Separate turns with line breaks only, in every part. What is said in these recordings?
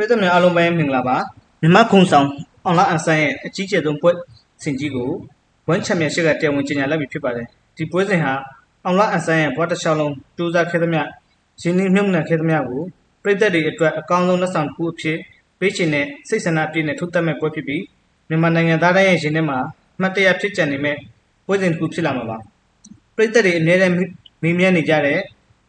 ပြည်သူများအားလုံးပဲမင်္ဂလာပါမြန်မာခုံဆောင်အွန်လိုင်းအန်ဆန်ရဲ့အကြီးကျယ်ဆုံးပွဲစဉ်ကြီးကိုဝမ်ချန်ပီယံရှစ်ကတရားဝင်ကြေညာလိုက်ပြီဖြစ်ပါတယ်ဒီပွဲစဉ်ဟာအွန်လိုင်းအန်ဆန်ရဲ့ဘွားတစ်လျှောက်လုံးစူးစမ်းခဲ့သမျှရင်းနှီးမြှုပ်နှံခဲ့သမျှကိုပြည်သက်တွေအတွက်အကောင်းဆုံးလက်ဆောင်တစ်ခုအဖြစ်ပေးချင်တဲ့စိတ်ဆန္ဒအပြည့်နဲ့ထုတ်သက်မဲ့ပွဲဖြစ်ပြီးမြန်မာနိုင်ငံသားတိုင်းရဲ့ရင်ထဲမှာအမှတ်တရဖြစ်ကြံနေမဲ့ပွဲစဉ်တစ်ခုဖြစ်လာမှာပါပြည်သက်တွေအများနဲ့မေးမြန်းနေကြတဲ့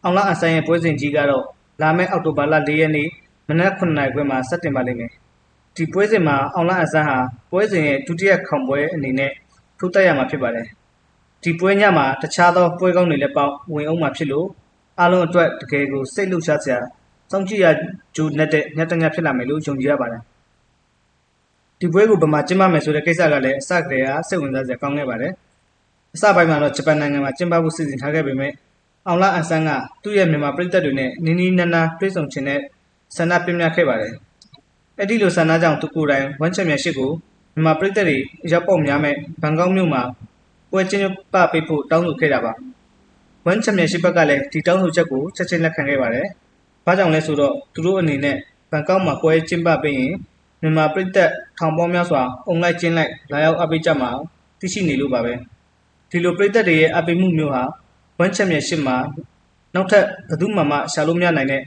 အောင်လာအဆိုင်ရဲ့ပွဲစဉ်ကြီးကတော့လာမယ့်အောက်တိုဘာလ၄ရက်နေ့ မနက်9:00နာရီခွဲမှာ စတင်ပါလိမ့်မယ်။ဒီပွဲစဉ်မှာ အောင်လာအဆန်းဟာ ပွဲစဉ်ရဲ့ ဒုတိယခေါင်ပွဲအနေနဲ့ ထိုးတက်ရမှာ ဖြစ်ပါတယ်။ဒီပွဲညမှာ တခြားသော ပွဲကောင်းတွေလည်းပေါင်းဝင်အောင်မှာဖြစ်လို့ အားလုံးအတွက် တကယ်ကို စိတ်လှုပ်ရှားစရာ စောင့်ကြည့်ရကြိုးနဲ့တဲ့ ညတညဖြစ်လာမယ်လို့ ယုံကြည်ရပါတယ်။ဒီပွဲကိုဗမာကျင်းပမယ်ဆိုတဲ့ ကိစ္စကလည်း အစကတည်းက စိတ်ဝင်စားစရာ ကောင်းခဲ့ပါတယ်။အစပိုင်းမှာတော့ ဂျပန်နိုင်ငံမှာ ကျင်းပဖို့ စီစဉ်ထားခဲ့ပေမဲ့အောင်လာအန်ဆန်းက သူ့ရဲ့ မြန်မာပြည်သက်တွေနဲ့ နီးနီးနားနား တွေ့ဆုံခြင်းနဲ့ ဆန္ဒပြမြခဲ့ပါတယ်။အဲ့ဒီလိုဆန္ဒကြောင့်သူကိုယ်တိုင်ဝမ်ချန်ပီယံရှစ်ကိုမြန်မာပြည်သက်တွေရောက်ပေါက်များမဲ့ဘန်ကောက်မြို့မှာပွဲကျင်းပပေးဖို့တောင်းဆိုခဲ့တာပါ။ဝမ်ချန်ပီယံရှစ်ဘက်ကလည်းဒီတောင်းဆိုချက်ကိုချက်ချင်းလက်ခံခဲ့ပါတယ်။ဘာကြောင့်လဲဆိုတော့သူတို့အနေနဲ့ဘန်ကောက်မှာပွဲကျင်းပပေးရင်မြန်မာပြည်သက်ထောင်ပေါင်းများစွာအုံလိုက်ကျင်းလိုက်လာရောက်အပိတ်ကြမှာသိရှိနေလို့ပါပဲ။ဒီလိုပြည်သက်တွေရဲ့အပိမှုမျိုးဟာဝမ်ချန်ပီယံရှစ်မှာနောက်ထပ်ဘယ်သူမှမရှာလို့မရနိုင်တဲ့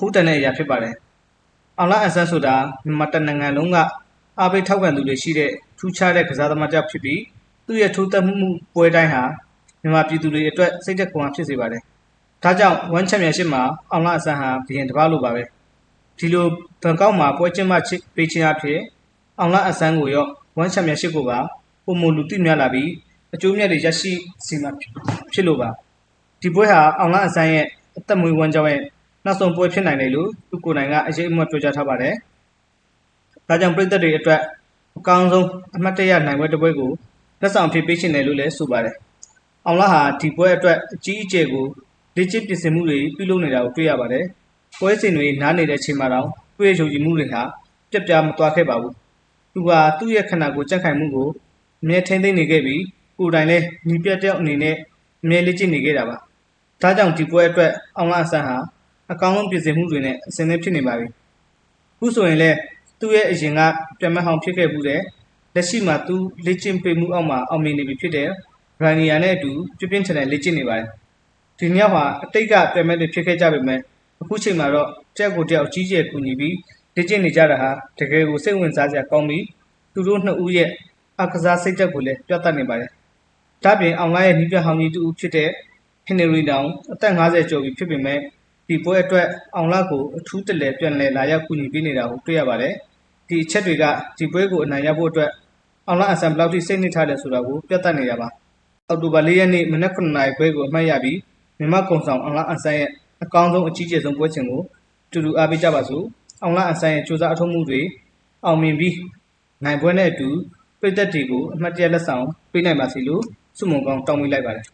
ဖူးတန်တဲ့အရာဖြစ်ပါတယ်။အောင်လာအန်ဆန်းဆိုတာမြန်မာတနိုင်ငံလုံးကအပိထောက်ခံသူတွေရှိတဲ့ထူးခြားတဲ့ကစားသမားတစ်ယောက်ဖြစ်ပြီးသူ့ရဲ့ထိုးသက်မှုပွဲတိုင်းဟာမြန်မာပြည်သူတွေအတွက်စိတ်သက်ခွန်အားဖြစ်စေပါတယ်။ဒါကြောင့်ဝမ်ချန်ပီယံရှစ်မှာအောင်လာအန်ဆန်းဟာဘီရင်တစ်ပါးလိုပါပဲ။ဒီလိုဘန်ကောက်မှာပွဲကျင်းပချစ်ပေးခြင်းအဖြစ်အောင်လာအန်ဆန်းကိုရောဝမ်ချန်ပီယံရှစ်ကိုပါပုံမလူသိများလာပြီးအကျိုးမြတ်တွေရရှိစီမှာဖြစ်လို့ပါဒီပွဲဟာအောင်လအဆိုင်ရဲ့အသက်မွေးဝမ်းကြောင်းရဲ့ နောက်ဆုံးပွဲဖြစ်နိုင်တယ်လို့သူကိုယ်တိုင်ကအရေးအမွတ်ပြောကြားထားပါတယ်။ဒါကြောင့်ပြည်သက်တွေအတွက်အကောင်းဆုံးအမှတ်တရနိုင်ပွဲတစ်ပွဲကိုလက်ဆောင်ဖြစ်ပေးရှင်တယ်လို့လည်းဆိုပါတယ်။အောင်လဟာဒီပွဲအတွက်အကြီးအကျယ်ကိုလေ့ကျင့်ပြင်ဆင်မှုတွေပြုလုပ်နေတာကိုတွေ့ရပါတယ်။ပွဲစဉ်တွေနားနေတဲ့အချိန်မှာတော့တွေ့ရုံကြည်မှုတွေဟာပြက်ပြားမသွားခဲ့ပါဘူး။သူဟာသူ့ရဲ့ခန္ဓာကိုယ်ကြက်ခိုင်မှုကိုအမြဲထိန်းသိမ်းနေခဲ့ပြီးကိုယ်တိုင်လည်းညီပြတ်တဲ့အနေနဲ့အမြဲလေ့ကျင့်နေခဲ့တာပါ။ဒါကြောင့်ဒီပွဲအတွက်အောင်လအဆန်းဟာ အကောင်းဆုံးပြင်ဆင်မှုတွေနဲ့အဆင်သင့်ဖြစ်နေပါပြီ။အခုဆိုရင်လည်းသူ့ရဲ့အရင်ကပြန်မဟောင်ဖြစ်ခဲ့မှုတဲ့လက်ရှိမှာသူလေ့ကျင့်ပေးမှုအောက်မှာအောင်မြင်နေပြီဖြစ်တဲ့ရိုင်နီယာနဲ့အတူပြပြင်းထန်ထန်လေ့ကျင့်နေပါတယ်။ဒီမြောက်ဟာအတိတ်ကပြန်မဲ့တွေဖြစ်ခဲ့ကြပေမဲ့အခုချိန်မှာတော့တယောက်ကိုတယောက်ကြီးကျယ်ကူညီပြီးလေ့ကျင့်နေကြတာဟာတကယ်ကိုစိတ်ဝင်စားစရာကောင်းပြီးသူတို့နှစ်ဦးရဲ့အကစားစိတ်သက်ကိုလည်းပြသနေပါတယ်။ဒါ့ပြင်အောင်လိုင်းရဲ့နီးပြဟောင်းကြီးတူဖြစ်တဲ့ဟင်နရီတောင်အသက်50ကျော်ပြီဖြစ်ပေမဲ့ ဒီပွဲအတွက် အောင်လာကို အထူးတလဲပြန်လဲလာရောက် ကူညီပေးနေတာကို တွေ့ရပါတယ်။ဒီအချက်တွေက ဒီပွဲကို အနိုင်ရဖို့အတွက် အောင်လာအဆန်ဘလောက်ထိ စိတ်နှိထားတယ်ဆိုတာကို ပြသနေတာပါ။အောက်တိုဘာ ၄ ရက်နေ့ မနက်9:00နာရီပွဲကို အမှတ်ရပြီး မြန်မာကုံဆောင် အောင်လာအဆန်ရဲ့ အကောင်းဆုံး အကြီးကျယ်ဆုံးပွဲစဉ်ကိုတူတူ အားပေးကြပါစို့။အောင်လာအဆန်ရဲ့စူးစမ်းအထောက်မှုတွေ အောင်မြင်ပြီး နိုင်ပွဲနဲ့အတူပြည်သက်တွေကို အမှတ်တရလက်ဆောင် ပေးနိုင်ပါစေလို့ ဆုမွန်ကောင်း တောင်းပေးလိုက်ပါတယ်